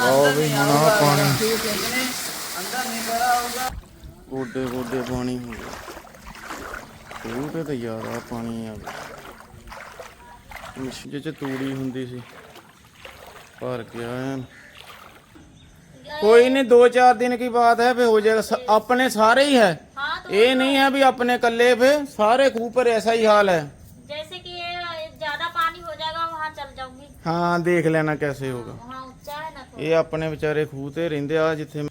ਆਓ ਵੀ ਹੁਣ ਆਹ ਪਾਣੀ ਅੰਦਰ ਨਹੀਂ ਭਰਾ ਹੋਗਾ ਗੋਡੇ ਗੋਡੇ ਪਾਣੀ ਹੋ ਗਿਆ ਖੂਹ ਤੇ ਤਾਂ ਜ਼ਿਆਦਾ ਪਾਣੀ ਆ ਮਿਸ਼ਜ ਚ ਤੂੜੀ ਹੁੰਦੀ ਸੀ ਭਰ ਗਿਆ ਐਨ कोई नहीं दो चार दिन की बात है फिर हो जाएगा स- अपने सारे ही है हाँ तो ये नहीं है भी अपने कल्ले पे सारे खूह पर ऐसा ही हाल है जैसे कि ये ज्यादा पानी हो जाएगा वहाँ चल जाऊंगी हाँ देख लेना कैसे होगा वहाँ ऊंचा है ना तो ਇਹ ਆਪਣੇ ਵਿਚਾਰੇ ਖੂਹ ਤੇ ਰਹਿੰਦੇ ਆ, ਜਿੱਥੇ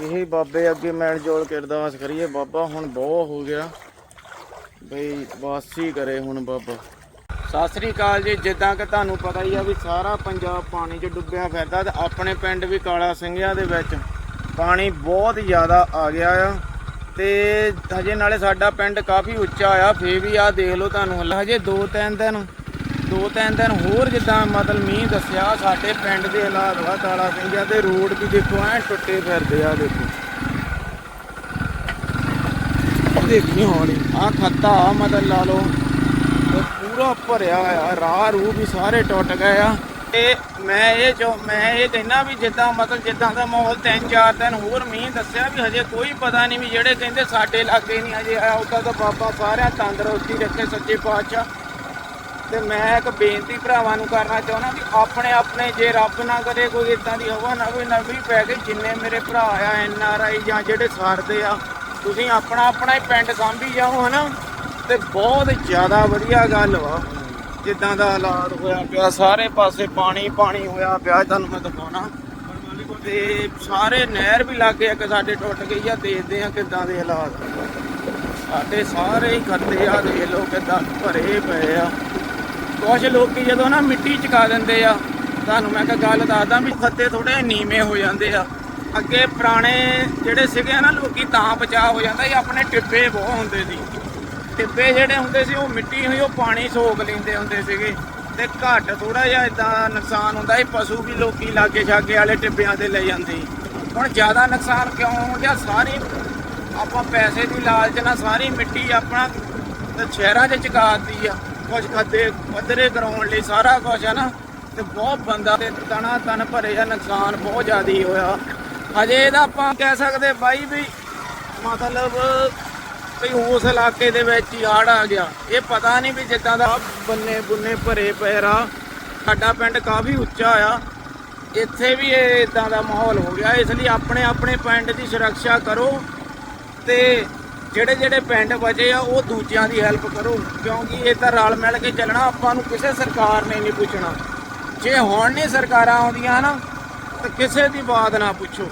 ਇਹ ਬਾਬੇ ਅੱਗੇ ਮੈਲ ਜੋਲ ਕੇ ਅਰਦਾਸ ਕਰੀਏ, ਬਾਬਾ ਹੁਣ ਬਹੁਤ ਹੋ ਗਿਆ। ਬਈ ਵਾਸੀ ਕਰੇ ਹੁਣ ਬਾਬਾ। ਸਤਿ ਸ੍ਰੀ ਅਕਾਲ ਜੀ, ਜਿੱਦਾਂ ਕਿ ਤੁਹਾਨੂੰ ਪਤਾ ਹੀ ਆ ਵੀ ਸਾਰਾ ਪੰਜਾਬ ਪਾਣੀ 'ਚ ਡੁੱਬਿਆ ਫਿਰਦਾ ਤੇ ਆਪਣੇ ਪਿੰਡ ਵੀ ਕਾਲਾ ਸਿੰਘਿਆ ਦੇ ਵਿੱਚ ਪਾਣੀ ਬਹੁਤ ਜ਼ਿਆਦਾ ਆ ਗਿਆ ਆ। ਤੇ ਹਜੇ ਨਾਲੇ ਸਾਡਾ ਪਿੰਡ ਕਾਫੀ ਉੱਚਾ ਆ ਫੇ ਵੀ ਆ ਦੇਖ ਲਓ ਤੁਹਾਨੂੰ। ਹਜੇ 2-3 ਦਿਨ ਦੋ ਤਿੰਨ ਦਿਨ ਹੋਰ ਜਿੱਦਾਂ ਮਤਲਬ ਮੀਂਹ ਦੱਸਿਆ, ਸਾਡੇ ਪਿੰਡ ਦੇ ਹਾਲਾਤ ਵਾ ਕਾਲਾ ਸਿੰਘਿਆ ਤੇ ਰੋਡ ਵੀ ਦੇਖੋ ਐ ਟੁੱਟੇ ਫਿਰਦੇ ਆ ਦੇਖੋ। ਦੇਖੀ ਹੋਣੀ ਆ ਖੱਤਾ ਆ ਮਤਲਬ ਲਾ ਲਓ, ਤੇ ਪੂਰਾ ਭਰਿਆ ਆ ਰਾਹ ਰੂ ਵੀ ਸਾਰੇ ਟੁੱਟ ਗਏ ਆ। ਤੇ ਮੈਂ ਇਹ ਜੋ, ਮੈਂ ਇਹ ਕਹਿੰਦਾ ਵੀ ਜਿੱਦਾਂ ਮਤਲਬ ਜਿੱਦਾਂ ਦਾ ਮਾਹੌਲ ਤਿੰਨ ਚਾਰ ਦਿਨ ਹੋਰ ਮੀਂਹ ਦੱਸਿਆ ਵੀ ਹਜੇ ਕੋਈ ਪਤਾ ਨਹੀਂ ਵੀ ਜਿਹੜੇ ਕਹਿੰਦੇ ਸਾਡੇ ਲਾਗੇ ਨਹੀਂ ਹਜੇ ਆਇਆ, ਉਦਾਂ ਤਾਂ ਬਾਬਾ ਸਾਰਿਆਂ ਤੰਦਰੁਸਤੀ ਰੱਖੇ ਸੱਚੇ ਪਾਤਸ਼ਾਹ। ਤੇ ਮੈਂ ਇੱਕ ਬੇਨਤੀ ਭਰਾਵਾਂ ਨੂੰ ਕਰਨਾ ਚਾਹੁੰਦਾ ਵੀ ਆਪਣੇ ਆਪਣੇ ਜੇ ਰੱਬ ਨਾ ਕਰੇ, ਕੋਈ ਇਦਾਂ ਦੀ ਹਵਾ ਨਾ ਕੋਈ ਨਵੀਂ ਪੈ ਗਈ ਜਿੰਨੇ ਮੇਰੇ ਭਰਾ ਆ, ਐਨ ਆਰ ਆਈ ਜਾਂ ਜਿਹੜੇ ਸਾਰਦੇ ਆ, ਤੁਸੀਂ ਆਪਣਾ ਆਪਣਾ ਹੀ ਪਿੰਡ ਸਾਂਭੀ ਜਾਓ, ਹਨਾ? ਤੇ ਬਹੁਤ ਜ਼ਿਆਦਾ ਵਧੀਆ ਗੱਲ ਵਾ। ਜਿੱਦਾਂ ਦਾ ਹਾਲਾਤ ਹੋਇਆ ਪਿਆ, ਸਾਰੇ ਪਾਸੇ ਪਾਣੀ ਪਾਣੀ ਹੋਇਆ ਪਿਆ, ਤੁਹਾਨੂੰ ਮੈਂ ਦਿਖਾਉਣਾ। ਤੇ ਸਾਰੇ ਨਹਿਰ ਵੀ ਲੱਗ ਗਿਆ ਕਿ ਸਾਡੇ ਟੁੱਟ ਗਈ ਆ, ਦੇਖਦੇ ਆ ਕਿੱਦਾਂ ਦੇ ਹਾਲਾਤ। ਸਾਡੇ ਸਾਰੇ ਹੀ ਖੱਤੇ ਆ, ਦੇਖ ਲਓ ਕਿੱਦਾਂ ਭਰੇ ਪਏ ਆ। ਕੁਝ ਲੋਕੀ ਜਦੋਂ ਨਾ ਮਿੱਟੀ ਚਕਾ ਦਿੰਦੇ ਆ, ਤੁਹਾਨੂੰ ਮੈਂ ਇੱਕ ਗੱਲ ਦੱਸਦਾ ਵੀ ਖੱਤੇ ਥੋੜੇ ਨੀਵੇਂ ਹੋ ਜਾਂਦੇ ਆ। ਅੱਗੇ ਪੁਰਾਣੇ ਜਿਹੜੇ ਸੀਗੇ ਨਾ ਲੋਕੀ ਤਾਂ ਬਚਾਅ ਹੋ ਜਾਂਦਾ ਸੀ, ਆਪਣੇ ਟਿੱਬੇ ਬਹੁਤ ਹੁੰਦੇ ਸੀ। ਟਿੱਬੇ ਜਿਹੜੇ ਹੁੰਦੇ ਸੀ, ਉਹ ਮਿੱਟੀ ਹੋਈ ਉਹ ਪਾਣੀ ਸੋਖ ਲੈਂਦੇ ਹੁੰਦੇ ਸੀਗੇ। ਤੇ ਘੱਟ ਥੋੜਾ ਜਿਹਾ ਇਦਾਂ ਨੁਕਸਾਨ ਹੁੰਦਾ ਸੀ, ਪਸ਼ੂ ਵੀ ਲੋਕੀ ਲਾਗੇ ਛਾਗੇ ਵਾਲੇ ਟਿੱਬਿਆਂ ਤੇ ਲੈ ਜਾਂਦੇ ਹੁਣ ਜ਼ਿਆਦਾ ਨੁਕਸਾਨ ਕਿਉਂ ਹੋ ਗਿਆ? ਸਾਰੀ ਆਪਾਂ ਪੈਸੇ ਦੀ ਲਾਲਚ ਨਾਲ ਸਾਰੀ ਮਿੱਟੀ ਆਪਣਾ ਸ਼ਹਿਰਾਂ 'ਚ ਚਕਾਤੀ ਆ। ਕੁਝ ਖੱਦੇ, ਪੱਧਰੇ ਕਰਾਉਣ ਲਈ ਸਾਰਾ ਕੁਝ ਹੈ ਨਾ। ਤੇ ਬਹੁਤ ਬੰਦਾ ਤੇ ਤਣਾ ਤਨ ਭਰੇ ਆ, ਨੁਕਸਾਨ ਬਹੁਤ ਜ਼ਿਆਦਾ ਹੋਇਆ। ਹਜੇ ਇਹਦਾ ਆਪਾਂ ਕਹਿ ਸਕਦੇ ਬਾਈ ਵੀ ਮਤਲਬ ਵੀ ਉਸ ਇਲਾਕੇ ਦੇ ਵਿੱਚ ਹੀ ਆੜ ਆ ਗਿਆ। ਇਹ ਪਤਾ ਨਹੀਂ ਵੀ ਜਿੱਦਾਂ ਦਾ ਬੰਨੇ ਬੁੰਨੇ ਭਰੇ ਪਏ ਰਾ ਸਾਡਾ ਪਿੰਡ ਕਾਫੀ ਉੱਚਾ ਆ। ਇੱਥੇ ਵੀ ਇਹ ਇਦਾਂ ਦਾ ਮਾਹੌਲ ਹੋ ਗਿਆ। ਇਸ ਲਈ ਆਪਣੇ ਆਪਣੇ ਪਿੰਡ ਦੀ ਸੁਰੱਖਿਆ ਕਰੋ। ਤੇ ਜਿਹੜੇ ਜਿਹੜੇ ਪਿੰਡ ਬਚੇ ਆ, ਉਹ ਦੂਜਿਆਂ ਦੀ ਹੈਲਪ ਕਰੋ। ਕਿਉਂਕਿ ਇਹ ਤਾਂ ਰਲ ਮਿਲ ਕੇ ਚੱਲਣਾ, ਆਪਾਂ ਨੂੰ ਕਿਸੇ ਸਰਕਾਰ ਨੇ ਨਹੀਂ ਪੁੱਛਣਾ। ਜੇ ਹੁਣ ਨਹੀਂ ਸਰਕਾਰਾਂ ਆਉਂਦੀਆਂ ਨਾ ਤਾਂ ਕਿਸੇ ਦੀ ਬਾਤ ਨਾ ਪੁੱਛੋ।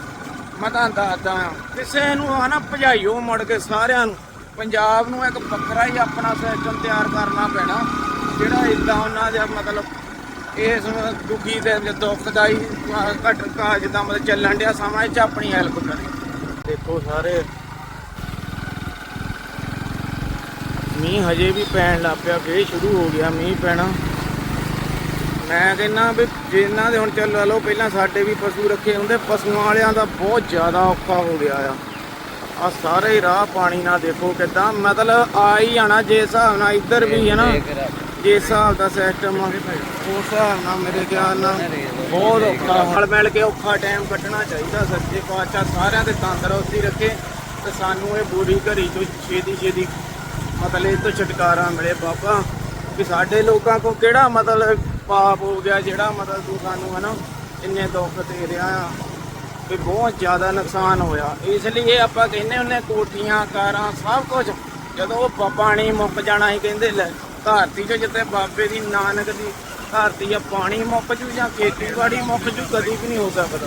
ਮੈਂ ਤਾਂ ਦੱਸਦਾ ਆ ਕਿਸੇ ਨੂੰ ਹਨਾ ਭਜਾਈਓ ਮੁੜ ਕੇ ਸਾਰਿਆਂ ਨੂੰ। ਪੰਜਾਬ ਨੂੰ ਇੱਕ ਵੱਖਰਾ ਹੀ ਆਪਣਾ ਸਿਸਟਮ ਤਿਆਰ ਕਰਨਾ ਪੈਣਾ, ਜਿਹੜਾ ਇਦਾਂ ਉਹਨਾਂ ਦਾ ਮਤਲਬ ਇਸ ਦੁਖੀ ਤੇ ਦੁੱਖਦਾਈ ਘਟਕਾ ਜਿੱਦਾਂ ਮਤਲਬ ਚੱਲਣ ਡਿਆ, ਸਮਾਂ ਚ ਆਪਣੀ ਹੈਲਪ ਕਰੇ। ਦੇਖੋ ਸਾਰੇ ਮੀਂਹ ਹਜੇ ਵੀ ਪੈਣ ਲੱਗ ਪਿਆ ਫੇਰ ਸ਼ੁਰੂ ਹੋ ਗਿਆ ਮੀਂਹ ਪੈਣਾ। ਮੈਂ ਕਹਿੰਦਾ ਵੀ ਜਿਨ੍ਹਾਂ ਦੇ ਹੁਣ ਚੱਲ ਲਓ ਪਹਿਲਾਂ ਸਾਡੇ ਵੀ ਪਸ਼ੂ ਰੱਖੇ ਹੁੰਦੇ ਪਸ਼ੂਆਂ ਵਾਲਿਆਂ ਦਾ ਬਹੁਤ ਜ਼ਿਆਦਾ ਔਖਾ ਹੋ ਗਿਆ ਆ। ਆ ਸਾਰੇ ਹੀ ਰਾਹ ਪਾਣੀ ਨਾਲ ਦੇਖੋ ਕਿਦਾਂ ਮਤਲਬ ਆ ਹੀ ਜਾਣਾ ਜੇ ਹਿਸਾਬ ਨਾਲ ਇੱਧਰ ਵੀ ਹੈ ਨਾ ਜੇ ਹਿਸਾਬ ਦਾ ਸਿਸਟਮ ਉਸ ਹਿਸਾਬ ਨਾਲ ਮੇਰੇ ਖਿਆਲ ਨਾਲ ਬਹੁਤ ਔਖਾ। ਹਲ ਮਿਲ ਕੇ ਔਖਾ ਟਾਈਮ ਕੱਢਣਾ ਚਾਹੀਦਾ ਸੱਚੇ ਪਾਤਸ਼ਾਹ ਸਾਰਿਆਂ ਦੇ ਤੰਦਰੁਸਤੀ ਰੱਖੇ ਤੇ ਸਾਨੂੰ ਇਹ ਬੁਰੀ ਘੜੀ ਤੋਂ ਛੇਤੀ ਛੇਤੀ ਮਤਲਬ ਇਹ ਤੋਂ ਛੁਟਕਾਰਾ ਮਿਲੇ ਬਾਬਾ ਵੀ ਸਾਡੇ ਲੋਕਾਂ ਕੋ ਕਿਹੜਾ ਮਤਲਬ ਪਾਪ ਹੋ ਗਿਆ, ਜਿਹੜਾ ਮਤਲਬ ਤੂੰ ਸਾਨੂੰ ਹਨਾ ਇੰਨੇ ਦੁੱਖ ਦੇ ਰਿਹਾ ਆ, ਵੀ ਬਹੁਤ ਜ਼ਿਆਦਾ ਨੁਕਸਾਨ ਹੋਇਆ। ਇਸ ਲਈ ਇਹ ਆਪਾਂ ਕਹਿੰਦੇ ਹੁੰਨੇ ਕੋਠੀਆਂ, ਕਾਰਾਂ, ਸਭ ਕੁਝ ਜਦੋਂ ਉਹ ਪਾਣੀ ਮੁੱਕ ਜਾਣਾ ਹੀ ਕਹਿੰਦੇ ਲੈ ਧਰਤੀ 'ਚ ਜਿੱਤੇ ਬਾਬੇ ਦੀ ਨਾਨਕ ਦੀ ਧਰਤੀ ਆ, ਪਾਣੀ ਮੁੱਕ ਜੂ ਜਾਂ ਖੇਤੀਬਾੜੀ ਮੁੱਕ ਜੂ, ਕਦੀ ਵੀ ਨਹੀਂ ਹੋ ਸਕਦਾ।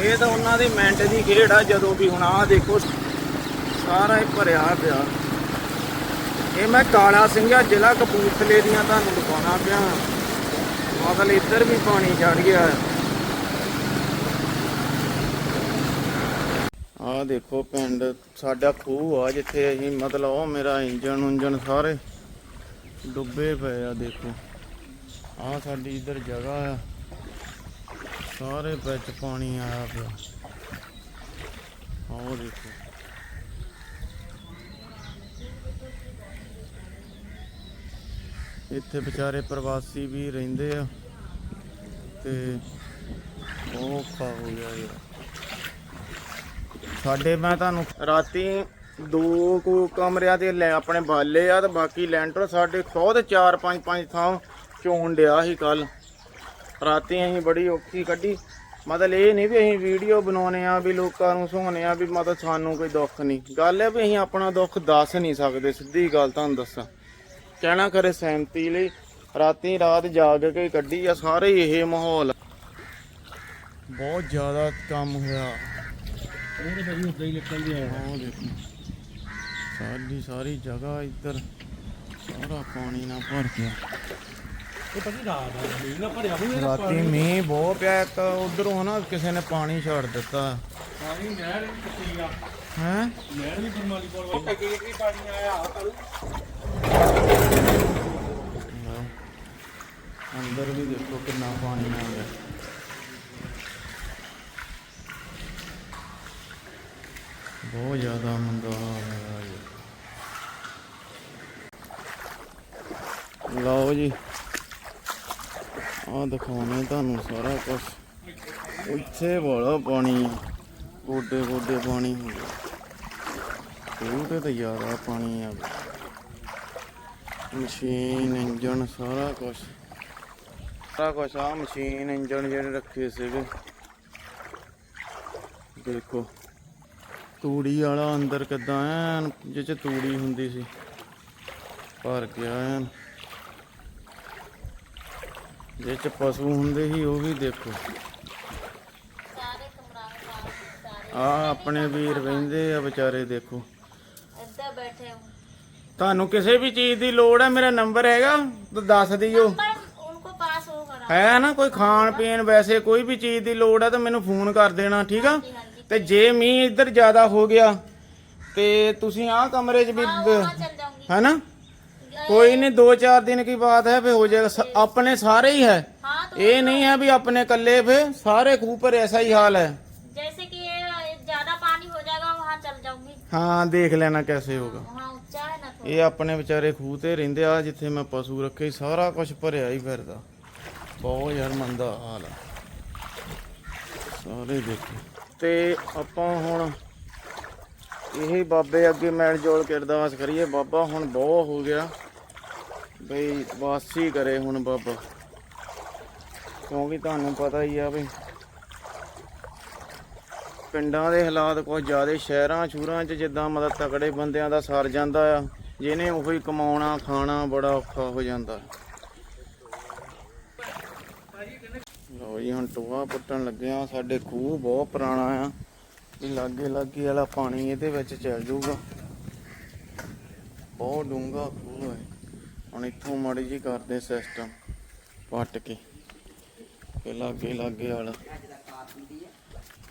ਇਹ ਤਾਂ ਉਹਨਾਂ ਦੀ ਮਿੰਟ ਦੀ ਖੇਡ ਆ, ਜਦੋਂ ਵੀ ਹੁਣ ਆ ਦੇਖੋ, ਸਾਰਾ ਹੀ ਭਰਿਆ ਪਿਆ। ਇਹ ਮੈਂ ਕਾਲਾ ਸਿੰਘਾ ਜ਼ਿਲ੍ਹਾ ਕਪੂਰਥਲੇ ਦੀਆਂ ਤੁਹਾਨੂੰ ਦਿਖਾਉਣਾ ਪਿਆ। ਮਤਲਬ ਇੱਧਰ ਵੀ ਪਾਣੀ ਚੜ ਗਿਆ। ਆ ਦੇਖੋ ਪਿੰਡ, ਸਾਡਾ ਖੂਹ ਆ ਜਿੱਥੇ ਅਸੀਂ ਮਤਲਬ ਉਹ ਮੇਰਾ ਇੰਜਣ ਉਂਜਨ ਸਾਰੇ ਡੁੱਬੇ ਪਏ ਆ, ਦੇਖੋ। ਆ ਸਾਡੀ ਇੱਧਰ ਜਗ੍ਹਾ ਆ। ਸਾਰੇ ਵਿੱਚ ਪਾਣੀ ਆਇਆ ਪਿਆ। ਆਹ ਦੇਖੋ। ਇੱਥੇ ਵਿਚਾਰੇ ਪ੍ਰਵਾਸੀ ਵੀ ਰਹਿੰਦੇ ਆ ਤੇ ਉਹ ਔਖਾ ਹੋ ਗਿਆ ਯਾਰ। ਸਾਡੇ ਮੈਂ ਤੁਹਾਨੂੰ ਰਾਤੀ ਦੋ ਕੁ ਕਮਰਿਆਂ ਦੇ ਲੈ ਆਪਣੇ ਬਾਲੇ ਆ ਤੇ ਬਾਕੀ ਲੈਂਟਰ ਸਾਡੇ ਖੁਦ 4 5 5 ਥਾਂ ਚੋਣ ਡਿਆ ਸੀ ਕੱਲ ਰਾਤੀ ਅਸੀਂ ਬੜੀ ਔਖੀ ਕੱਢੀ। ਮਤਲਬ ਇਹ ਨਹੀਂ ਵੀ ਅਸੀਂ ਵੀਡੀਓ ਬਣਾਉਨੇ ਆ ਵੀ ਲੋਕਾਂ ਨੂੰ ਸੁਣਾਉਣੇ ਆ ਵੀ ਮਤਲਬ ਸਾਨੂੰ ਕੋਈ ਦੁੱਖ ਨਹੀਂ। ਗੱਲ ਹੈ ਵੀ ਅਸੀਂ ਆਪਣਾ ਦੁੱਖ ਦੱਸ ਨਹੀਂ ਸਕਦੇ, ਸਿੱਧੀ ਗੱਲ ਤੁਹਾਨੂੰ ਦੱਸਾਂ। ਕਹਿਣਾ ਕਰੇ ਸਹਿਮਤੀ ਲਈ। ਰਾਤੀ ਰਾਤ ਜਾਗ ਕੇ ਕੱਢੀ ਆ ਸਾਰੇ ਇਹ ਮਾਹੌਲ। ਬਹੁਤ ਜ਼ਿਆਦਾ ਕੰਮ ਹੋਇਆ। ਉਹ ਤਾਂ ਭਾਜੀ ਉੱਦਾਂ ਹੀ ਨਿਕਲਦੀ ਆ ਆਹ ਦੇਖੋ। ਸਾਡੀ ਸਾਰੀ ਜਗ੍ਹਾ ਇੱਧਰ ਸਾਰਾ ਪਾਣੀ ਨਾਲ ਭਰ ਗਿਆ। ਇਹ ਰਾਤ ਆ ਮੀਂਹ ਨਾ ਭਰਿਆ ਹੋਇਆ ਰਾਤੀ ਮੀਂਹ ਬਹੁਤ ਪਿਆ ਇੱਕ ਉਧਰੋਂ ਨਾ ਕਿਸੇ ਨੇ ਪਾਣੀ ਛੱਡ ਦਿੱਤਾ। ਪਾਣੀ ਨਹਿਰ ਵੀ ਕਿੱਥੇ ਆ? ਹੈ? ਨਹਿਰ ਵੀ ਬਰਮਾਲੀ ਕੋਲ ਕੀ ਪਾਣੀ ਆਇਆ ਆ ਕਰੂ। ਅੰਦਰ ਵੀ ਦੇਖੋ ਕਿੰਨਾ ਪਾਣੀ ਆ ਗਿਆ ਬਹੁਤ ਜ਼ਿਆਦਾ ਮੰਦਾ ਹਾਲ ਜੀ। ਲਓ ਜੀ। ਆਹ ਦਿਖਾਉਣੇ ਤੁਹਾਨੂੰ ਸਾਰਾ ਕੁਝ ਇੱਥੇ ਬੜਾ ਪਾਣੀ ਗੋਡੇ ਗੋਡੇ ਪਾਣੀ ਹੋ ਗਿਆ ਖੂਹ ਤੇ ਜ਼ਿਆਦਾ ਪਾਣੀ ਆ। ਮਸ਼ੀਨ, ਇੰਜਣ, ਸਾਰਾ ਕੁਝ ਸਾਰਾ ਕੁਝ ਆ ਮਸ਼ੀਨ ਇੰਜਣ ਜਿਹੜੇ ਰੱਖੇ ਸੀਗੇ। ਦੇਖੋ ਤੂੜੀ ਵਾਲਾ ਅੰਦਰ ਕਿਦਾਂ ਐਨ ਜਿੱਚ ਤੂੜੀ ਹੁੰਦੀ ਸੀ। ਭਰ ਗਿਆ ਐਨ। ਜਿੱਚ ਪਸ਼ੂ ਹੁੰਦੇ ਸੀ ਉਹ ਵੀ ਦੇਖੋ। ਆ ਆਪਣੇ ਵੀਰ ਰਹਿੰਦੇ ਆ ਵਿਚਾਰੇ ਦੇਖੋ। ਇੱਦਾਂ ਬੈਠੇ ਹੋ। ਤੁਹਾਨੂੰ ਕਿਸੇ ਵੀ ਚੀਜ਼ ਦੀ ਲੋੜ ਹੈ ਮੇਰਾ ਨੰਬਰ ਹੈਗਾ ਤਾਂ ਦੱਸ ਦਿਓ। ਹੈ ਨਾ ਕੋਈ ਖਾਣ ਪੀਣ ਵੈਸੇ ਕੋਈ ਵੀ ਚੀਜ਼ ਦੀ ਲੋੜ ਹੈ ਤਾਂ ਮੈਨੂੰ ਫੋਨ ਕਰ ਦੇਣਾ ਠੀਕ ਆ जी हाँ जी ਤੇ ਜੇ ਮੀਂਹ ਇੱਧਰ ਜ਼ਿਆਦਾ ਹੋ ਗਿਆ ਤੇ ਤੁਸੀਂ ਆਹ ਕਮਰੇ 'ਚ ਵੀ हाँ वहाँ चल जाऊंगी ਹੈ ਨਾ ਕੋਈ ਨਹੀਂ 2-4 ਦਿਨ ਕੀ ਬਾਤ ਹੈ ਫੇ ਹੋ ਜਾਏਗਾ ਸ- ਆਪਣੇ ਸਾਰੇ ਹੀ ਹੈ हाँ तो ਇਹ ਨਹੀਂ ਹੈ ਵੀ ਆਪਣੇ ਇਕੱਲੇ ਫੇ ਸਾਰੇ ਖੂਹ पर ऐसा ही हाल है जैसे कि ये ज्यादा पानी हो जाएगा वहाँ चल जाऊंगी ਹਾਂ ਦੇਖ ਲੈਣਾ कैसे होगा वहाँ ऊंचा है ना थोड़ा ਇਹ ਆਪਣੇ ਵਿਚਾਰੇ ਖੂਹ ਤੇ ਰਹਿੰਦੇ ਆ ਜਿੱਥੇ ਮੈਂ ਪਸ਼ੂ ਰੱਖੇ ਸੀ, ਸਾਰਾ ਕੁਝ ਭਰਿਆ ਹੀ ਫਿਰਦਾ ਬਹੁਤ ਯਾਰ ਮੰਦਾ ਹਾਲ ਆ। ਸਾਰੇ ਦੇਖੋ। ਤੇ ਆਪਾਂ ਹੁਣ ਇਹ ਬਾਬੇ ਅੱਗੇ ਮੈਲ ਜੋਲ ਕੇ ਅਰਦਾਸ ਕਰੀਏ। ਬਾਬਾ ਹੁਣ ਬਹੁਤ ਹੋ ਗਿਆ। ਬਈ ਵਾਸੀ ਕਰੇ ਹੁਣ ਬਾਬਾ। ਕਿਉਂਕਿ ਤੁਹਾਨੂੰ ਪਤਾ ਹੀ ਆ ਵੀ ਪਿੰਡਾਂ ਦੇ ਹਾਲਾਤ ਕੁਝ ਜ਼ਿਆਦਾ, ਸ਼ਹਿਰਾਂ, ਸ਼ੂਰਾਂ 'ਚ ਜਿੱਦਾਂ ਮਤਲਬ ਤਕੜੇ ਬੰਦਿਆਂ ਦਾ ਸਰ ਜਾਂਦਾ ਆ, ਜਿਹਨੇ ਉਹੀ ਕਮਾਉਣਾ, ਖਾਣਾ ਬੜਾ ਔਖਾ ਹੋ ਜਾਂਦਾ। ਲੋ ਜੀ ਹੁਣ ਟੋਆ ਪੁੱਟਣ ਲੱਗੇ ਸਾਡੇ ਖੂਹ ਬਹੁਤ ਪੁਰਾਣਾ ਆ। ਵੀ ਲਾਗੇ ਲਾਗੇ ਵਾਲਾ ਪਾਣੀ ਇਹਦੇ ਵਿੱਚ ਚੱਲ ਜਾਊਗਾ। ਬਹੁਤ ਡੂੰਘਾ ਖੂਹ ਹੈ ਹੁਣ ਇੱਥੋਂ ਮਾੜੀ ਜੀ ਕਰਦੇ ਸਿਸਟਮ ਪੱਟ ਕੇ। ਤੇ ਲਾਗੇ ਲਾਗੇ ਵਾਲਾ।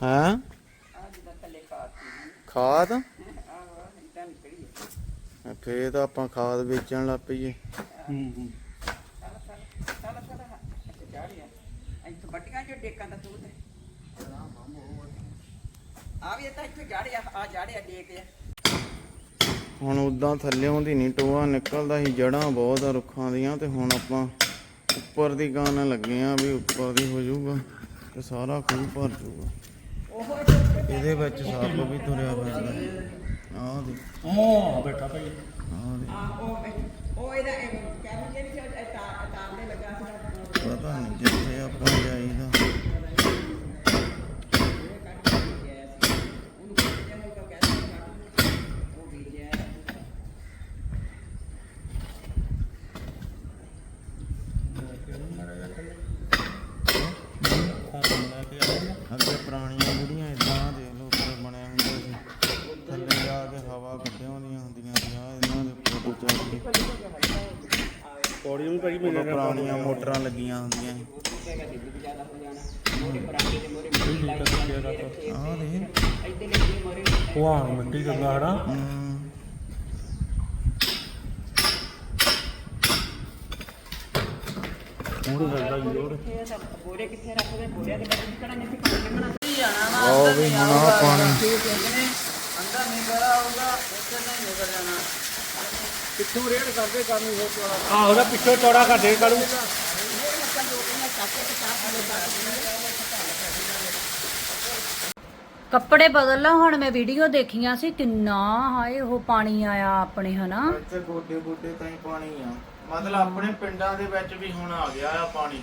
ਹਾਂ? ਖਾਦ? ਫੇਰ ਤਾਂ ਆਪਾਂ ਖਾਦ ਵੇਚਣ ਲੱਗ ਪਈਏ। ਹੂੰ ਹੂੰ। ਵੱਡੀਆਂ ਜੋ ਡੇਕਾਂ ਦਾ ਤੂਤ ਆ ਵੀ ਇਹ ਤਾਂ ਇੱਥੇ ਜਾੜਿਆ ਆ ਜਾੜਿਆ ਡੇਕ ਆ। ਹੁਣ ਉਦਾਂ ਥੱਲਿਓਂ ਦੀ ਨਹੀਂ ਟੋਆ ਨਿਕਲਦਾ ਸੀ ਜੜਾਂ ਬਹੁਤ ਆ ਰੁੱਖਾਂ ਦੀਆਂ ਤੇ ਹੁਣ ਆਪਾਂ ਉੱਪਰ ਦੀ ਗਾਨ ਲੱਗੇ ਆ ਵੀ ਉੱਪਰ ਦੀ ਹੋ ਜਾਊਗਾ ਤੇ ਸਾਰਾ ਖੂਹ ਭਰ ਜਾਊਗਾ। ਇਹਦੇ ਵਿੱਚ ਸੱਪ ਵੀ ਤੁਰਿਆ ਫਿਰਦਾ। ਆਹ ਦੇ ਬੈਠਾ ਭਾਈ। ਆਹ ਦੇ ਆ ਉਹ ਉਹ ਇਹਦਾ ਪਤਾ ਨਹੀਂ ਜਿੱਥੇ ਆਪਾਂ ਜਾਈਦਾ ਅੱਗੇ ਪੁਰਾਣੀਆਂ ਬੁੜੀਆਂ ਇਦਾਂ ਦੇ ਲੋਕ ਬਣੇ ਹੁੰਦੇ ਸੀ ਥੱਲੇ ਜਾ ਕੇ ਹਵਾ ਕੱਢਿਆ ਹੁੰਦੀਆਂ ਹੁੰਦੀਆਂ ਸੀ ਆਹ ਇਹਨਾਂ ਦੇ ਫੋਟੋ ਚੜ ਕੇ ਪੌੜੀ ਵੀ ਭਾਜੀ ਉਦੋਂ ਪੁਰਾਣੀਆਂ ਮੋਟਰਾਂ ਲੱਗੀਆਂ ਹੁੰਦੀਆਂ ਆਹ ਦੇ ਵਾਹ ਮਿੱਟੀ ਗੰਗਾ ਹੜਾ ਹਮ, ਉਹ ਲੱਗਦਾ ਜੀ ਉਹ ਬੋਰੇ ਕਿੱਥੇ ਰੱਖਦੇ ਬੋਰਿਆਂ ਦੇ ਵਿੱਚ ਕਿਹੜਾ ਨਹੀਂ ਪਾਣੀ ਲੰਘਣਾ ਆਹ ਵੀ ਹੁਣ ਆਹ ਪਾਣੀ। ਅੰਦਰ ਨਹੀਂ ਕਰਾ ਹੋਊਗਾ ਉੱਥੇ ਨਹੀਂ ਨਿਕਲ ਜਾਣਾ ਪਿੱਛੋਂ ਰੇਡ ਕਰਦੇ ਕੰਮ ਹੋ ਆਹ ਉਹਦਾ ਪਿੱਛੋਂ ਚੌੜਾ ਕਰਦੇ ਕਾਲੂ। ਇਹ ਮੱਕਾਂ ਜੋ ਕਿ ਚੱਕ ਕੇ ਚਾਹ ਪਾਣੀ ਕੱਪੜੇ ਬਦਲ ਲਾ ਹੁਣ ਮੈਂ ਵੀਡੀਓ ਦੇਖੀਆਂ ਸੀ ਕਿੰਨਾ ਹਾਏ ਉਹ ਪਾਣੀ ਆਇਆ ਆਪਣੇ ਹਨਾ? ਇੱਥੇ ਗੋਡੇ ਗੋਡੇ ਤਾਈਂ ਪਾਣੀ ਆ। ਮਤਲਬ ਆਪਣੇ ਪਿੰਡਾਂ ਦੇ ਵਿੱਚ ਵੀ ਹੁਣ ਆ ਗਿਆ ਆ ਪਾਣੀ।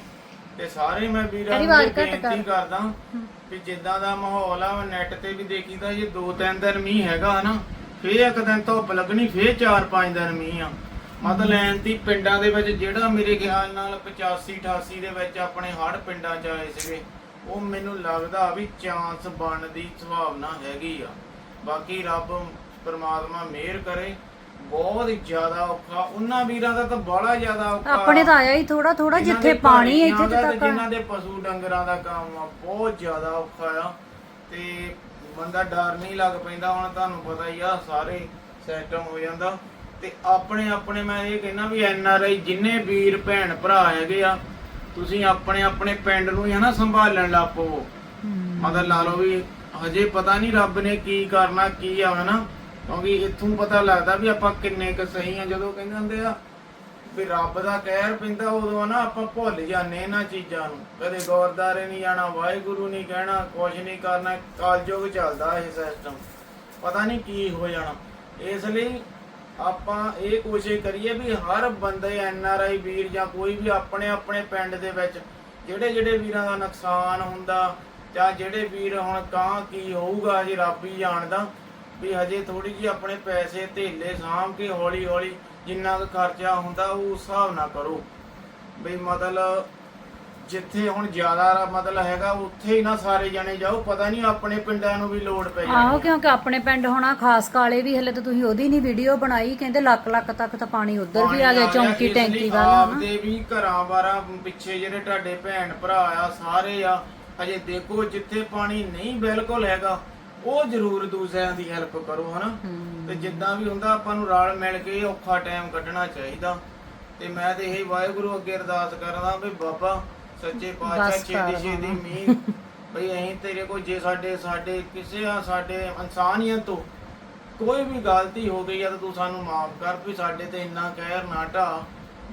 ਤੇ ਸਾਰੇ ਮੈਂ ਵੀਰਾਂ ਤੇਰੀ ਨੂੰ ਆਵਾਜ਼ ਇਹ ਘੱਟ ਕਰ। ਬੇਨਤੀ ਕਰਦਾ ਵੀ ਜਿੱਦਾਂ ਦਾ ਮਾਹੌਲ ਆ ਨੈਟ ਤੇ ਵੀ ਦੇਖੀਦਾ ਜੇ ਦੋ ਤਿੰਨ ਦਿਨ ਮੀਂਹ ਹੈਗਾ ਨਾ ਫੇਰ ਇੱਕ ਦਿਨ ਧੁੱਪ ਲੱਗਣੀ ਫੇਰ ਚਾਰ ਪੰਜ ਦਿਨ ਮੀਂਹ ਆ। ਮਤਲਬ ਐਂ ਤੀ ਪਿੰਡਾਂ ਦੇ ਵਿੱਚ ਜਿਹੜਾ ਮੇਰੇ ਖਿਆਲ ਨਾਲ 85 88 ਦੇ ਵਿੱਚ ਆਪਣੇ ਹੜ੍ਹ ਪਿੰਡਾਂ ਚ ਆਏ ਸੀਗੇ ਉਹ ਮੈਨੂੰ ਲੱਗਦਾ ਵੀ ਚਾਂਸ ਬਣਨ ਦੀ ਸੰਭਾਵਨਾ ਹੈਗੀ ਆ। ਬਾਕੀ ਰੱਬ ਪ੍ਰਮਾਤਮਾ ਮਿਹਰ ਕਰੇ ਬਹੁਤ ਹੀ ਜ਼ਿਆਦਾ ਔਖਾ। ਉਹਨਾਂ ਵੀਰਾਂ ਦਾ ਤਾਂ ਬੜਾ ਜ਼ਿਆਦਾ ਔਖਾ। ਆਪਣੇ ਤਾਂ ਆਇਆ ਹੀ ਥੋੜਾ ਥੋੜਾ ਜਿੱਥੇ ਦੇ ਪਾਣੀ ਹੈ ਇੱਥੇ ਦਾ ਤੱਕ ਜਿਨ੍ਹਾਂ ਦੇ ਪਸ਼ੂ ਡੰਗਰਾਂ ਦਾ ਕੰਮ ਆ ਬਹੁਤ ਜ਼ਿਆਦਾ ਔਖਾ ਆ। ਤੇ ਬੰਦਾ ਡਰ ਨਹੀਂ ਲੱਗ ਪੈਂਦਾ ਹੁਣ ਤੁਹਾਨੂੰ ਪਤਾ ਹੀ ਆ ਸਾਰੇ ਸਿਸਟਮ ਹੋ ਜਾਂਦਾ। ਤੇ ਆਪਣੇ ਆਪਣੇ ਮੈਂ ਇਹ ਕਹਿੰਦਾ ਵੀ ਐਨ ਆਰ ਆਈ ਜਿੰਨੇ ਵੀਰ ਭੈਣ ਭਰਾ ਹੈਗੇ ਆ ਤੁਸੀਂ ਆਪਣੇ ਆਪਣੇ ਪਿੰਡ ਨੂੰ ਹੀ ਹਨਾ ਸੰਭਾਲਣ ਲੱਗ ਪਵੋ। ਮਤਲਬ ਲਾ ਲਓ ਵੀ ਹਜੇ ਪਤਾ ਨਹੀਂ ਰੱਬ ਨੇ ਕੀ ਕਰਨਾ ਕੀ ਆ ਹਨਾ। ਕਿਉਂਕਿ ਇੱਥੋਂ ਪਤਾ ਲੱਗਦਾ ਵੀ ਆਪਾਂ ਕਿੰਨੇ ਕੁ ਸਹੀ ਆ ਜਦੋਂ ਕਹਿੰਦੇ ਹੁੰਦੇ ਆ ਵੀ ਰੱਬ ਦਾ ਕਹਿਰ ਪੈਂਦਾ ਉਦੋਂ ਨਾ ਆਪਾਂ ਭੁੱਲ ਜਾਂਦੇ ਇਹਨਾਂ ਚੀਜ਼ਾਂ ਨੂੰ। ਕਦੇ ਗੁਰਦਾਰੇ ਨਹੀਂ ਜਾਣਾ ਵਾਹਿਗੁਰੂ ਨਹੀਂ ਕਹਿਣਾ ਕੁਝ ਨਹੀਂ ਕਰਨਾ ਕਲਯੁਗ ਚੱਲਦਾ ਇਹ ਸਿਸਟਮ ਪਤਾ ਨਹੀਂ ਕੀ ਹੋ ਜਾਣਾ। ਇਸ ਲਈ ਆਪਾਂ ਇਹ ਕੋਸ਼ਿਸ਼ ਕਰੀਏ ਵੀ ਹਰ ਬੰਦੇ ਐਨ ਆਰ ਆਈ ਵੀਰ ਜਾਂ ਕੋਈ ਵੀ ਆਪਣੇ ਆਪਣੇ ਪਿੰਡ ਦੇ ਵਿੱਚ ਜਿਹੜੇ ਜਿਹੜੇ ਵੀਰਾਂ ਦਾ ਨੁਕਸਾਨ ਹੁੰਦਾ ਜਾਂ ਜਿਹੜੇ ਵੀਰ ਹੁਣ ਕਾਂ ਕੀ ਹੋਊਗਾ ਜੇ ਰੱਬ ਹੀ ਜਾਣਦਾ, ਵੀ ਹਜੇ ਥੋੜੀ ਜਿਹੀ ਆਪਣੇ ਪੈਸੇ ਧੇਲੇ ਸਾਂਭ ਕੇ ਹੌਲੀ ਹੌਲੀ ਜਿੰਨਾ ਕੁ ਖਰਚਾ ਹੁੰਦਾ ਉਹ ਉਸ ਹਿਸਾਬ ਨਾਲ ਕਰੋ। ਵੀ ਮਤਲਬ ਜਿੱਥੇ ਹੁਣ ਜ਼ਿਆਦਾ ਮਤਲਬ ਹੈਗਾ ਉੱਥੇ ਹੀ ਨਾ ਸਾਰੇ ਜਣੇ ਜਾਓ। ਪਤਾ ਨਹੀਂ ਆਪਣੇ ਪਿੰਡਾਂ ਨੂੰ ਵੀ ਲੋੜ ਪੈ ਆਹੋ ਜਾਣੀ ਕਿਉਂਕਿ ਆਪਣੇ ਪਿੰਡ ਹੋਣਾ ਖਾਸ ਕਾਲੇ ਵੀ ਹਲੇ ਤਾਂ ਤੁਸੀਂ ਉਹਦੀ ਨਹੀਂ ਵੀਡੀਓ ਬਣਾਈ। ਕਹਿੰਦੇ ਲੱਖ ਲੱਖ ਤੱਕ ਤਾਂ ਪਾਣੀ ਉਧਰ ਵੀ ਆ ਗਿਆ ਚੌਂਕੀ ਟੈਂਕੀ ਵਾਲਾ ਹਨਾ? ਆਪਦੇ ਵੀ ਘਰਾਂ ਬਾਰਾਂ ਪਿੱਛੇ ਜਿਹੜੇ ਤੁਹਾਡੇ ਭੈਣ ਭਰਾ ਆ ਸਾਰੇ ਆ ਹਜੇ ਦੇਖੋ ਜਿੱਥੇ ਪਾਣੀ ਨਹੀਂ ਬਿਲਕੁਲ ਹੈਗਾ ਉਹ ਜ਼ਰੂਰ ਦੂਸਰਿਆਂ ਦੀ ਹੈਲਪ ਕਰੋ ਹਨਾ? ਤੇ ਜਿੱਦਾਂ ਵੀ ਹੁੰਦਾ ਆਪਾਂ ਨੂੰ ਰਲ ਮਿਲ ਕੇ ਔਖਾ ਟਾਈਮ ਕੱਢਣਾ ਚਾਹੀਦਾ। ਤੇ ਮੈਂ ਤੇ ਇਹ ਵਾਹਿਗੁਰੂ ਅੱਗੇ ਅਰਦਾਸ ਕਰਦਾ ਵੀ ਬਾਬਾ ਸੱਚੇ ਪਾਤਸ਼ਾਹ ਬਸ ਕਰ ਛੇਤੀ ਛੇਤੀ ਮੀਂਹ। ਬਈ ਅਸੀਂ ਤੇਰੇ ਕੋਲ ਜੇ ਸਾਡੇ ਸਾਡੇ ਕਿਸੇ ਆ ਸਾਡੇ ਇਨਸਾਨੀਅਤ ਤੋਂ ਕੋਈ ਵੀ ਗਲਤੀ ਹੋ ਗਈ ਆ ਤਾਂ ਤੂੰ ਸਾਨੂੰ ਮਾਫ ਕਰ ਵੀ ਸਾਡੇ ਤੇ ਇੰਨਾ ਕਹਿਰ ਨਾ ਢਾ।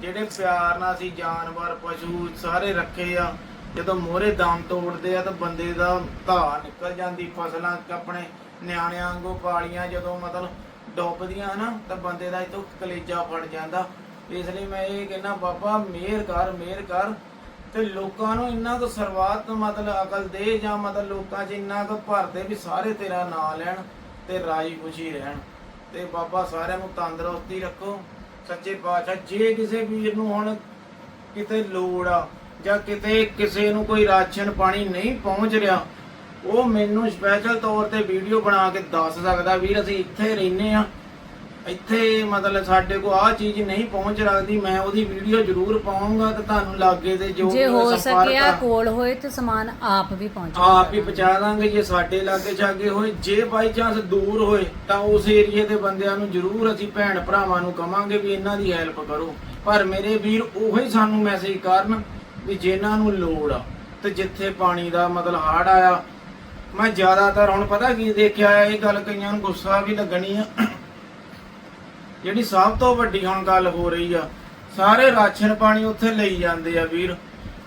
ਜਿਹੜੇ ਪਿਆਰ ਨਾਲ ਅਸੀਂ ਜਾਨਵਰ ਪਸ਼ੂ ਸਾਰੇ ਰੱਖੇ ਆ ਜਦੋਂ ਮੋਹਰੇ ਦਮ ਤੋੜਦੇ ਆ ਤਾਂ ਬੰਦੇ ਦਾ ਧਾ ਨਿਕਲ ਜਾਂਦੀ ਫਸਲਾਂ ਆਪਣੇ ਨਿਆਣਿਆਂ ਵਾਂਗੂ ਪਾਲੀਆਂ ਜਦੋਂ ਮਤਲਬ ਡੁੱਬਦੀਆਂ ਹਨਾ ਤਾਂ ਬੰਦੇ ਦਾ ਇਤੋਂ ਕਲੇਜਾ ਫੜ ਜਾਂਦਾ। ਇਸ ਲਈ ਮੈਂ ਇਹ ਕਹਿੰਦਾ ਬਾਬਾ ਮਿਹਰ ਕਰ ਮਿਹਰ ਕਰ। ਤੇ ਲੋਕਾਂ ਨੂੰ ਇੰਨਾ ਕੁ ਸਰਵਾਤ, ਮਤਲਬ ਅਕਲ ਦੇ ਜਾਂ ਮਤਲਬ ਲੋਕਾਂ 'ਚ ਇੰਨਾ ਕੁ ਭਰਦੇ ਵੀ ਸਾਰੇ ਤੇਰਾ ਨਾਂ ਲੈਣ ਤੇ ਰਾਜੀ ਖੁਸ਼ੀ ਰਹਿਣ। ਤੇ ਬਾਬਾ ਸਾਰਿਆਂ ਨੂੰ ਤੰਦਰੁਸਤੀ ਰੱਖੋ। ਸੱਚੇ ਪਾਤਸ਼ਾਹ, ਜੇ ਕਿਸੇ ਵੀਰ ਨੂੰ ਹੁਣ ਕਿਤੇ ਲੋੜ ਆ ਜਾਂ ਕਿਤੇ ਕਿਸੇ ਨੂੰ ਕੋਈ ਰਾਸ਼ਨ ਪਾਣੀ ਨਹੀਂ ਪਹੁੰਚ ਰਿਹਾ, ਉਹ ਮੈਨੂੰ ਸਪੈਸ਼ਲ ਤੌਰ ਤੇ ਵੀਡੀਓ ਬਣਾ ਕੇ ਦੱਸ ਸਕਦਾ। ਵੀਰ, ਅਸੀਂ ਇੱਥੇ ਰਹਿੰਦੇ ਆ ਇੱਥੇ ਮਤਲਬ ਸਾਡੇ ਕੋਲ ਆਹ ਚੀਜ਼ ਨਹੀਂ ਪਹੁੰਚ ਰੱਖਦੀ ਮੈਂ ਉਹਦੀ ਵੀਡੀਓ ਜ਼ਰੂਰ ਪਾਉਂਗਾ ਤੇ ਤੁਹਾਨੂੰ ਲਾਗੇ ਦੇ ਜੋ ਜੇ ਹੋ ਸੰਪਰਕ ਸਕਿਆ ਆ, ਕੋਲ ਹੋਏ ਤੇ ਸਮਾਨ ਆਪ ਵੀ ਪਹੁੰਚ ਆਪ ਹੀ ਪਹੁੰਚਾ ਦਾਂਗੇ ਜੇ ਸਾਡੇ ਲਾਗੇ ਛਾਗੇ ਹੋਏ ਜੇ ਬਾਈ ਚਾਂਸ ਦੂਰ ਹੋਏ ਤਾਂ ਉਸ ਏਰੀਏ ਦੇ ਬੰਦਿਆਂ ਨੂੰ ਜ਼ਰੂਰ ਅਸੀਂ ਭੈਣ ਭਰਾਵਾਂ ਨੂੰ ਕਵਾਂਗੇ ਵੀ ਇਹਨਾਂ ਦੀ ਹੈਲਪ ਕਰੋ। ਪਰ ਮੇਰੇ ਵੀਰ ਉਹੀ ਸਾਨੂੰ ਮੈਸੇਜ ਕਰਨ ਵੀ ਜਿਨ੍ਹਾਂ ਨੂੰ ਲੋੜ ਆ ਤੇ ਜਿੱਥੇ ਪਾਣੀ ਦਾ ਮਤਲਬ ਹੜ ਆਇਆ। ਮੈਂ ਜ਼ਿਆਦਾਤਰ ਹੁਣ ਪਤਾ ਕੀ ਦੇਖਿਆ ਆ, ਇਹ ਗੱਲ ਕਈਆਂ ਨੂੰ ਗੁੱਸਾ ਵੀ ਲੱਗਣੀ ਆ। ਜਿਹੜੀ ਸਭ ਤੋਂ ਵੱਡੀ ਹੁਣ ਗੱਲ ਹੋ ਰਹੀ ਆ ਸਾਰੇ ਰਾਸ਼ਨ ਪਾਣੀ ਉੱਥੇ ਲਈ ਜਾਂਦੇ ਆ ਵੀਰ।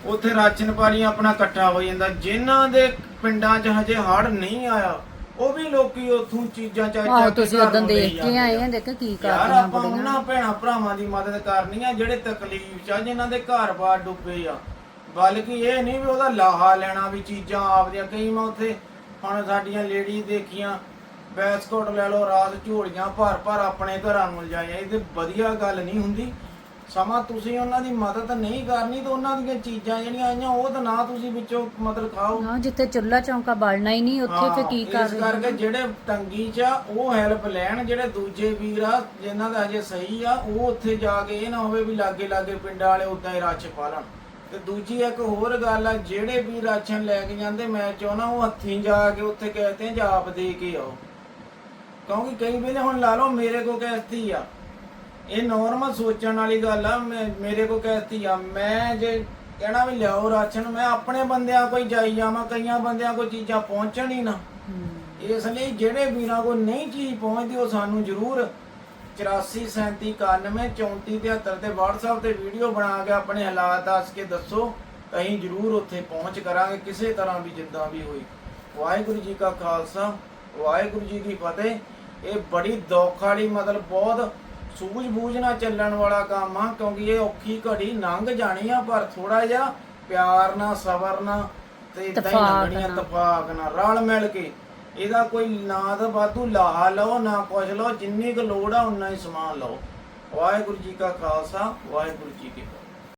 ਉੱਥੇ ਰਾਸ਼ਨ ਪਾਣੀ ਆਪਣਾ ਇਕੱਠਾ ਹੋ ਜਾਂਦਾ। ਜਿਨ੍ਹਾਂ ਦੇ ਪਿੰਡਾਂ 'ਚ ਹਜੇ ਹੜ ਨਹੀਂ ਆਇਆ ਉਹ ਵੀ ਲੋਕੀ ਉੱਥੋਂ ਚੀਜ਼ਾਂ ਚੱਕ ਕੇ ਤੁਸੀਂ ਉਦੋਂ ਦੇਖ ਕੇ ਆਏ ਆ। ਦੇਖ ਕੀ ਯਾਰ ਕਰਦੀਆਂ ਆਪਾਂ ਬੜੀਆਂ। ਉਹਨਾਂ ਭੈਣਾ ਭਰਾਵਾਂ ਦੀ ਮਦਦ ਕਰਨੀ ਆ ਜਿਹੜੇ ਤਕਲੀਫ 'ਚ ਆ ਜਿਨ੍ਹਾਂ ਦੇ ਘਰ-ਬਾਰ ਡੁੱਬੇ ਆ। ਬਲਕਿ ਇਹ ਨਹੀਂ ਵੀ ਉਹਦਾ ਲਾਹਾ ਲੈਣਾ ਵੀ ਚੀਜ਼ਾਂ ਆਪਦੀਆਂ। ਕਈ ਮੈਂ ਉੱਥੇ ਹੁਣ ਸਾਡੀਆਂ ਲੇਡੀ ਦੇਖੀਆਂ ਬੈਸਕੋਟ ਲੈ ਲਓ ਰਾਤ ਝੋਲੀਆਂ ਭਰ ਭਰ ਆਪਣੇ ਘਰਾਂ ਨੂੰ ਲਿਜਾਈਆਂ। ਇਹ ਤੇ ਵਧੀਆ ਗੱਲ ਨਹੀਂ ਹੁੰਦੀ। ਸਮਾਂ ਤੁਸੀਂ ਉਹਨਾਂ ਦੀ ਮਦਦ ਨਹੀਂ ਕਰਨੀ ਤਾਂ ਉਹਨਾਂ ਦੀਆਂ ਚੀਜ਼ਾਂ ਜਿਹੜੀਆਂ ਆਈਆਂ ਉਹ ਤਾਂ ਨਾ ਤੁਸੀਂ ਵਿੱਚੋਂ ਮਤਲਬ ਖਾਓ। ਹਾਂ ਜਿੱਥੇ ਚੁੱਲਾ ਚੌਂਕਾ ਬਲਣਾ ਹੀ ਨਹੀਂ ਉੱਥੇ ਫੇ ਹਾਂ, ਕੀ ਕਰ ਇਸ ਰਹੇ ਕਰਕੇ ਜਿਹੜੇ ਤੰਗੀ 'ਚ ਆ ਉਹ ਹੈਲਪ ਲੈਣ ਜਿਹੜੇ ਦੂਜੇ ਵੀਰ ਆ ਜਿਨ੍ਹਾਂ ਦਾ ਹਜੇ ਸਹੀ ਆ ਉਹ ਉੱਥੇ ਜਾ ਕੇ ਇਹ ਨਾ ਹੋਵੇ ਵੀ ਲਾਗੇ ਲਾਗੇ ਪਿੰਡਾਂ ਵਾਲੇ ਉਦਾਂ ਹੀ ਰਾਛ ਪਾਲਣ ਤੇ ਦੂਜੀ ਇੱਕ ਹੋਰ ਗੱਲ ਆ ਜਿਹੜੇ ਵੀ ਰਾਸ਼ਨ ਲੈ ਕੇ ਜਾਂਦੇ ਮੈਂ ਚਾਹੁੰਦਾ ਉਹ ਹੱਥੀਂ ਜਾ ਕੇ ਉੱਥੇ ਕਹਤੇ ਜਾਂ ਆਪ ਦੇ ਕੇ ਆਓ। ਕਿਉਂਕਿ ਕਈ ਵੇਲੇ ਹੁਣ ਲਾ ਲਓ ਮੇਰੇ ਕੋ ਕਹਤੀ ਆ। ਇਹ ਨਾਰਮਲ ਸੋਚਣ ਵਾਲੀ ਗੱਲ ਆ ਮੇਰੇ ਕੋ ਕਹਤੀ ਆ। ਮੈਂ ਜੇ ਕਹਿਣਾ ਵੀ ਲਿਆਓ ਰਾਸ਼ਨ ਮੈਂ ਆਪਣੇ ਬੰਦਿਆਂ ਕੋਈ ਜਾਈ ਜਾਵਾਂ ਕਈਆਂ ਬੰਦਿਆਂ ਕੋ ਚੀਜ਼ਾਂ ਪਹੁੰਚਣ ਹੀ ਨਾ। ਇਸ ਲਈ ਜਿਹੜੇ ਵੀਰਾਂ ਕੋ ਨਹੀਂ ਚੀਜ਼ ਪਹੁੰਚਦੀ ਉਹ ਸਾਨੂੰ ਜ਼ਰੂਰ 8437913473 ਤੇ WhatsApp ਤੇ ਵੀਡੀਓ ਬਣਾ ਕੇ ਆਪਣੇ ਹਾਲਾਤ ਦੱਸ ਕੇ ਦੱਸੋ। ਅਸੀਂ ਜ਼ਰੂਰ ਉੱਥੇ ਪਹੁੰਚ ਕਰਾਂਗੇ ਕਿਸੇ ਤਰ੍ਹਾਂ ਵੀ ਜਿੱਦਾਂ ਵੀ ਹੋਈ। ਵਾਹਿਗੁਰੂ ਜੀ ਕਾ ਖਾਲਸਾ ਵਾਹਿਗੁਰੂ ਜੀ ਕੀ ਫਤਿਹ। ਇਹ ਬੜੀ ਦੁੱਖ ਵਾਲੀ ਮਤਲਬ ਬਹੁਤ ਸੂਝ-ਬੂਝ ਨਾਲ ਚੱਲਣ ਵਾਲਾ ਕੰਮ ਆ ਕਿਉਂਕਿ ਇਹ ਔਖੀ ਘੜੀ ਲੰਘ ਜਾਣੀ ਆ ਪਰ ਥੋੜਾ ਜਿਹਾ ਪਿਆਰ ਨਾਲ ਸਬਰ ਨਾਲ ਤੇ ਇਦਾਂ ਹੀ ਲੰਘਣੀਆਂ। ਤਫਾਕ ਨਾਲ ਰਲ ਮਿਲ ਕੇ। ਇਹਦਾ ਕੋਈ ਨਾ ਤਾਂ ਵਾਧੂ ਲਾਹਾ ਲਓ ਨਾ ਕੁਛ ਲਓ ਜਿੰਨੀ ਕੁ ਲੋੜ ਆ ਉਨਾ ਹੀ ਸਮਾਨ ਲਓ। ਵਾਹਿਗੁਰੂ ਜੀ ਕਾ ਖਾਲਸਾ ਵਾਹਿਗੁਰੂ ਜੀ ਕੀ